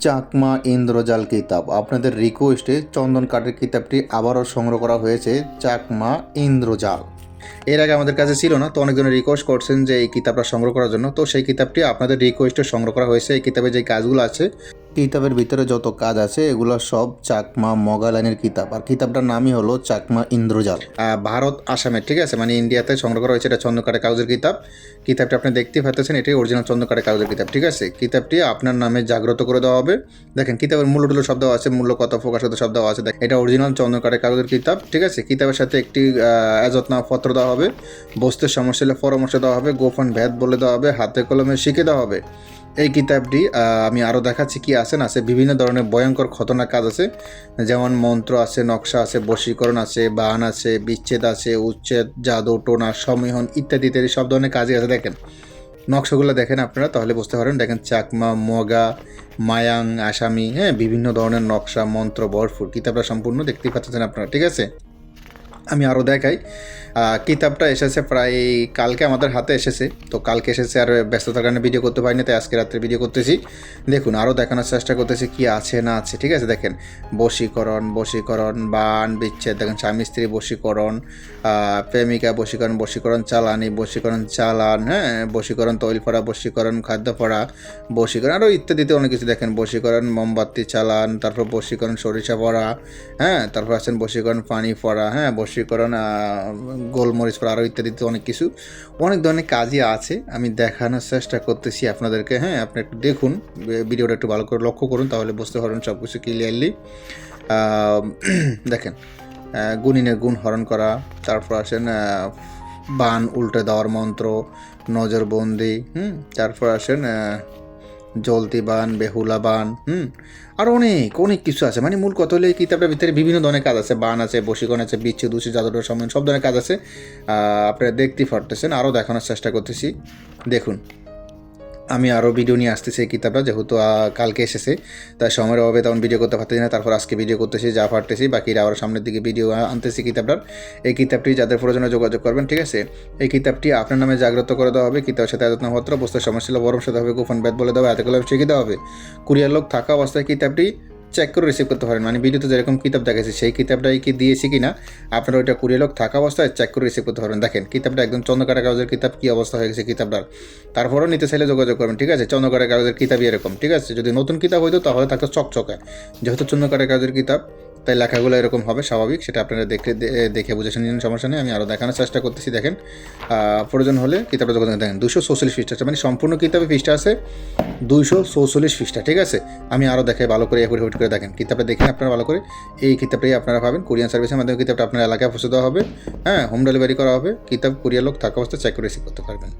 চাকমা ইন্দ্রজাল কিতাব। আপনাদের রিকোয়েস্টে চন্দন কাঠের কিতাবটি আবারও সংগ্রহ করা হয়েছে চাকমা ইন্দ্রজাল। এর আগে আমাদের কাছে ছিল না, তো অনেকজনের রিকোয়েস্ট করছেন যে এই কিতাবটা সংগ্রহ করার জন্য। তো সেই কিতাবটি আপনাদের রিকোয়েস্টে সংগ্রহ করা হয়েছে। এই কিতাবে যে কাজগুলো আছে, কিতাবের ভিতরে যত কাজ আছে, এগুলো সব চাকমা মগালাইনের কিতাব। আর কিতাবটার নামই হলো চাকমা ইন্দ্রজাল। ভারত আসামের ঠিক আছে? মানে ইন্ডিয়াতে সংগ্রহ করা হয়েছে, এটা চন্দ্রকাটে কাগজের কিতাব। কিতাবটি আপনি দেখতে পাচ্ছেন, এটি অরিজিনাল চন্দ্রকাটে কাগজের কিতাব, ঠিক আছে? কিতাবটি আপনার নামে জাগ্রত করে দেওয়া হবে। দেখেন, কিতাবের মূল্য টুল্য সব দেওয়া আছে, মূল্য কত প্রকাশিত দেওয়া আছে। এটা অরিজিনাল চন্দ্রকাটে কাগজের কিতাব, ঠিক আছে? কিতাবের সাথে একটি এজতনা পত্র দেওয়া হবে বস্তুর সমস্যা হলে পরামর্শ দেওয়া হবে, গোপন ভেদ বলে দেওয়া হবে, হাতে কলমে শিখে দেওয়া হবে। এই কিতাবটি আমি আরও দেখাচ্ছি কি আছে আছে, বিভিন্ন ধরনের ভয়ঙ্কর খতরনাক কাজ আছে। যেমন মন্ত্র আছে, নকশা আছে, বশীকরণ আছে বান আছে, বিচ্ছেদ আছে, উচ্ছেদ, জাদু, টোনা, সমীহন ইত্যাদি ইত্যাদি, সব ধরনের কাজই আছে, দেখেন। নকশাগুলো দেখেন আপনারা, তাহলে বুঝতে পারেন দেখেন চাকমা, মগা, মায়াং, আসামি হ্যাঁ বিভিন্ন ধরনের নকশা, মন্ত্র ভরপুর কিতাবটা সম্পূর্ণ দেখতেই পাচ্ছেন আপনারা, ঠিক আছে? আমি আরও দেখাই। কিতাবটা এসেছে প্রায় কালকে আমাদের হাতে এসেছে। তো কালকে এসেছে আর ব্যস্ততার কারণে ভিডিও করতে পারিনি, তাই আজকে রাত্রে ভিডিও করতেছি। দেখুন আরও দেখানোর চেষ্টা করতেছি কি আছে, না আছে, ঠিক আছে? দেখেন, বশীকরণ বশীকরণ, বান, বিচ্ছেদ। দেখেন, স্বামী, স্ত্রী, বশীকরণ প্রেমিকা, বশীকরণ বশীকরণ, চালানি, বশীকরণ, চালান হ্যাঁ? বশীকরণ, তৈল পড়া বশীকরণ, খাদ্য পড়া বশীকরণ আরও ইত্যাদিতে অনেক কিছু দেখেন। বশীকরণ, মোমবাতি চালান, তারপর বশীকরণ, সরিষা পড়া হ্যাঁ? তারপর আছেন বশীকরণ, পানি পড়া হ্যাঁ? বশীকরণ আহ, গোলমরিচ পড়া আরও ইত্যাদিতে অনেক কিছু। অনেক ধরনের কাজই আছে। আমি দেখানোর চেষ্টা করতেছি আপনাদেরকে। হ্যাঁ আপনি একটু দেখুন ভিডিওটা একটু ভালো করে লক্ষ্য করুন তাহলে বুঝতে পারবেন সব কিছু ক্লিয়ারলি দেখেন আহ, গুণিনের গুণ হরণ করা তারপর আসেন বান উল্টে দেওয়ার মন্ত্র নজরবন্দি হুম তারপর আসেন জলতি বান, বেহুলা বান, হুম? আর অনেক অনেক কিছু আছে। মানে মূল কথা হলো কিতাবটার ভিতরে বিভিন্ন ধরনের কাজ আছে। বান আছে, বশীকরণ আছে, বিচ্ছু, দুচ্ছু জাদুটার সময় সব ধরনের কাজ আছে। আপনারা দেখতে পারতেছেন আরও দেখানোর চেষ্টা করতেছি। দেখুন আমি আরও ভিডিও নিয়ে আসতেছি এই কিতাবটা, যেহেতু কালকে এসেছে। তাই সময়ের অভাবে তখন ভিডিও করতে পারতেছি না। তারপর আজকে ভিডিও করতেছি, যা পারতেছি। বাকিরা আবার সামনের দিকে ভিডিও আনতেছি কিতাবটার। এই কিতাবটি যাদের প্রয়োজনে যোগাযোগ করবেন, ঠিক আছে? এই কিতাবটি আপনার নামে জাগ্রত করে দেওয়া হবে। কিতাবের সাথে আয়তনপত্র, বস্তুর সমস্যা বরম সাথে হবে গোপন ব্যাথ বলে দেওয়া হাতে কলম শিখে দেওয়া হবে। কুরিয়ার লোক থাকা অবস্থায় কিতাবটি চেক করে রিসিভ করতে পারেন। মানে ভিডিওতে যেরকম কিতাব দেখাচ্ছে সেই কিতাবটাই কি দিয়েছি কিনা, আপনারা ওইটা কুড়িয়ে লোক থাকা অবস্থায় চেক করে রিসিভ করতে পারবেন দেখেন, কিতাবটা একদম চন্দ্রকাটা কাগজের কিতাব কী অবস্থা হয়ে গেছে কিতাবটার। তারপরও নিতে চাইলে যোগাযোগ করবেন, ঠিক আছে? চন্দ্রকাটা কাগজের কিতাবই এরকম, ঠিক আছে? যদি নতুন কিতাব হইতো তাহলে থাকতো চকচকে। যেহেতু চন্দ্রকাটা কাগজের কিতাব তাই লেখাগুলো এরকম হবে স্বাভাবিক, সেটা আপনারা দেখে দেখে বুঝে শুনে সমস্যা নেই, আমি আরও দেখানোর চেষ্টা করতেছি, দেখেন। প্রয়োজন হলে কিতাবটা যোগাযোগ দেখেন দুশো চৌচল্লিশ পৃষ্ঠা আছে মানে সম্পূর্ণ কিতাবে পৃষ্ঠা আছে, দুইশো চৌচল্লিশ পৃষ্ঠা, ঠিক আছে? আমি আরও দেখাই ভালো করে একুরে হুট করে দেখেন, কিতাবটা দেখেন আপনারা ভালো করে এই কিতাবটাই আপনারা পাবেন, কোরিয়ান সার্ভিসের মাধ্যমে কিতাবটা আপনার এলাকায় পৌঁছে দেওয়া হবে হ্যাঁ হোম ডেলিভারি করা হবে, কিতাব, কুরিয়ার লোক থাকা অবস্থায় চেক করে রিসিভ করতে পারবেন।